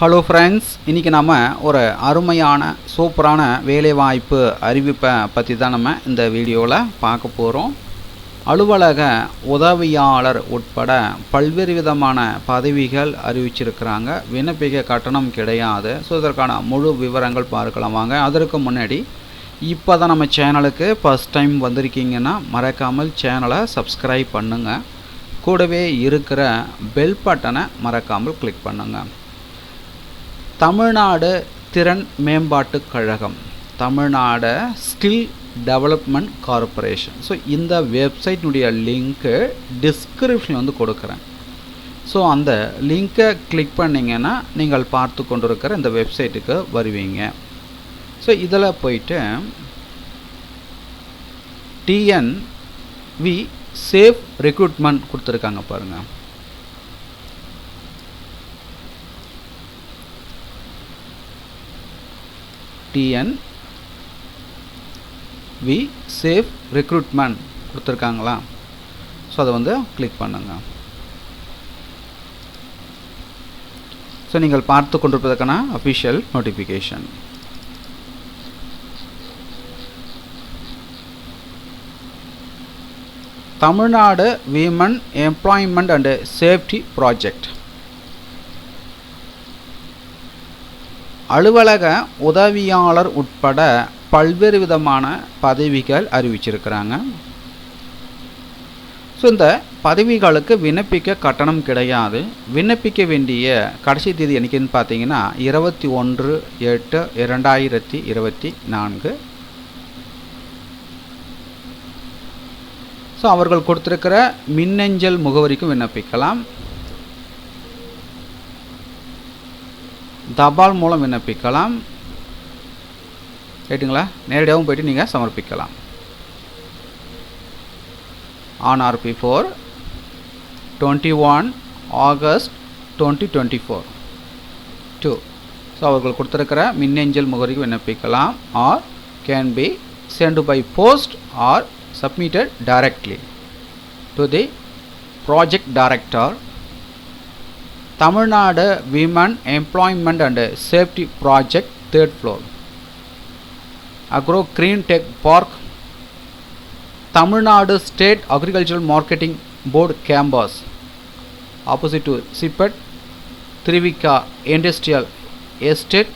Hello friends இன்றைக்கி நம்ம ஒரு அருமையான சூப்பரான வேலைவாய்ப்பு அறிவிப்பை பற்றி தான் நம்ம இந்த வீடியோவில் பார்க்க போகிறோம் அலுவலக உதவியாளர் உட்பட பல்வேறு விதமான பதவிகள் அறிவிச்சிருக்கிறாங்க. விண்ணப்பிக்க கட்டணம் கிடையாது. ஸோ இதற்கான முழு விவரங்கள் பார்க்கலாம் வாங்க. அதற்கு முன்னாடி இப்போ தான் நம்ம சேனலுக்கு ஃபஸ்ட் டைம் வந்திருக்கீங்கன்னா மறக்காமல் சேனலை சப்ஸ்கிரைப் பண்ணுங்கள் கூடவே இருக்கிற பெல் பட்டனை மறக்காமல் கிளிக் பண்ணுங்கள் தமிழ்நாடு திறன் மேம்பாட்டுக் கழகம் Tamil Nadu skill development corporation so இந்த வெப்சைட்னுடைய லிங்க்கு டிஸ்கிரிப்ஷன் வந்து கொடுக்குறேன். ஸோ அந்த லிங்க்கை கிளிக் பண்ணிங்கன்னா நீங்கள் பார்த்து கொண்டிருக்கிற இந்த வெப்சைட்டுக்கு வருவீங்க. ஸோ இதில் போயிட்டு டிஎன் வி சேஃப் ரெக்ரூட்மெண்ட் கொடுத்துருக்காங்க பாருங்கள் டிஎன் வி சேஃப் ரெக்ரூட்மெண்ட் கொடுத்துருக்காங்களா? ஸோ அதை வந்து கிளிக் பண்ணுங்க. ஸோ நீங்கள் பார்த்து கொண்டிருப்பதற்கான official notification Tamil Nadu women employment and safety project அலுவலக உதவியாளர் உட்பட பல்வேறு விதமான பதவிகள் அறிவிச்சிருக்கிறாங்க. ஸோ இந்த பதவிகளுக்கு விண்ணப்பிக்க கட்டணம் கிடையாது. விண்ணப்பிக்க வேண்டிய கடைசி தேதி என்னைக்குன்னு பார்த்தீங்கன்னா இருபத்தி ஒன்று எட்டு இரண்டாயிரத்தி இருபத்தி நான்கு. ஸோ அவர்கள் கொடுத்துருக்கிற மின்னஞ்சல் முகவரிக்கும் விண்ணப்பிக்கலாம். தபால் மூலம் விண்ணப்பிக்கலாம். ரைட்டுங்களா நேரடியாகவும் போயிட்டு நீங்கள் சமர்ப்பிக்கலாம். On or four twenty one August twenty twenty four two so அவர்கள் கொடுத்துருக்கிற மின்னஞ்சல் முகவரிக்கு விண்ணப்பிக்கலாம். Or can be sent by post or submitted directly to the project director Tamil Nadu women employment and safety project third floor agro green tech park Tamil Nadu state agricultural marketing board campus opposite to Sipcot Thiruvika industrial estate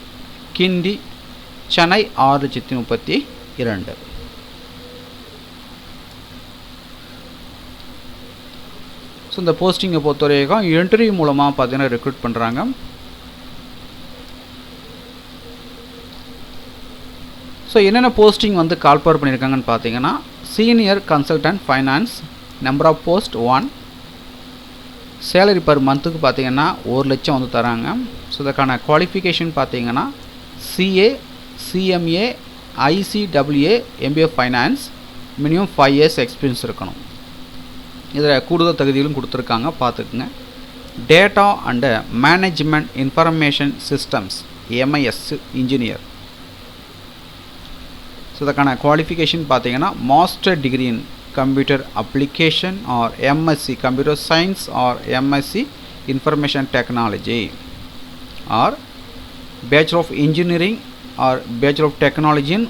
Guindy Chennai ஆறு லட்சத்தி முப்பத்தி இரண்டு so இந்த போஸ்டிங்கை பொறுத்தவரைக்கும் interview மூலமாக பார்த்தீங்கன்னா recruit பண்ணுறாங்க so என்னென்ன போஸ்டிங் வந்து கால்பவர் பண்ணியிருக்காங்கன்னு பார்த்தீங்கன்னா senior consultant finance number of post one salary per மந்த்துக்கு பார்த்தீங்கன்னா ஒரு லட்சம் வந்து தராங்க. ஸோ இதற்கான குவாலிஃபிகேஷன் பார்த்தீங்கன்னா CA CMA ICWA MBA finance minimum five years experience இருக்கணும். இதில் கூடுதல் தகுதிகளும் கொடுத்துருக்காங்க பார்த்துக்குங்க. Data and management information systems MIS engineer so இதற்கான குவாலிஃபிகேஷன் பார்த்தீங்கன்னா master degree in computer application or MSc computer science or MSc information technology or bachelor of engineering or bachelor of technology in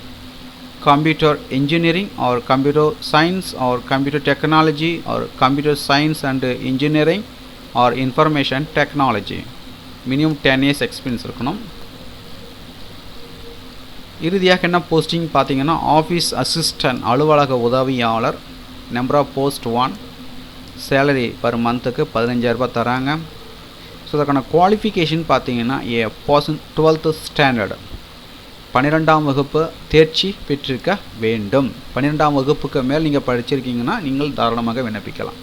computer engineering or computer science or computer technology or computer science and engineering or information technology. Minimum ten years experience இருக்கணும். இறுதியாக என்ன posting பார்த்தீங்கன்னா office assistant அலுவலக உதவியாளர் number of post one salary per மந்த்துக்கு பதினஞ்சாயிரரூபா தராங்க. So அதற்கான குவாலிஃபிகேஷன் பார்த்தீங்கன்னா ஏ பர்சன் டுவெல்த்து ஸ்டாண்டர்டு பன்னிரெண்டாம் வகுப்பு தேர்ச்சி பெற்றிருக்க வேண்டும். பன்னிரெண்டாம் வகுப்புக்கு மேல் நீங்கள் படிச்சிருக்கீங்கன்னா நீங்கள் தாராளமாக விண்ணப்பிக்கலாம்.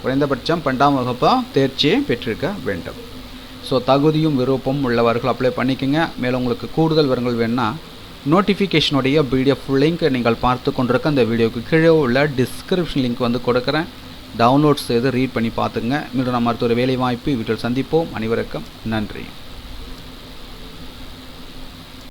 குறைந்தபட்சம் பன்னெண்டாம் வகுப்பு தேர்ச்சியை பெற்றிருக்க வேண்டும். ஸோ தகுதியும் விருப்பமும் உள்ளவர்கள் அப்ளை பண்ணிக்கோங்க. மேலும் உங்களுக்கு கூடுதல் விவரங்கள் வேணுன்னா நோட்டிஃபிகேஷனுடைய பிடிஎஃப் லிங்க் நீங்கள் பார்த்து கொண்டிருக்க அந்த வீடியோக்கு கீழே உள்ள டிஸ்கிரிப்ஷன் லிங்க் வந்து கொடுக்குறேன். டவுன்லோட் செய்து ரீட் பண்ணி பார்த்துங்க மீண்டும் நம்ம அடுத்த ஒரு வேலை வாய்ப்பு வீட்டில் சந்திப்போம். அனைவருக்கும் நன்றி.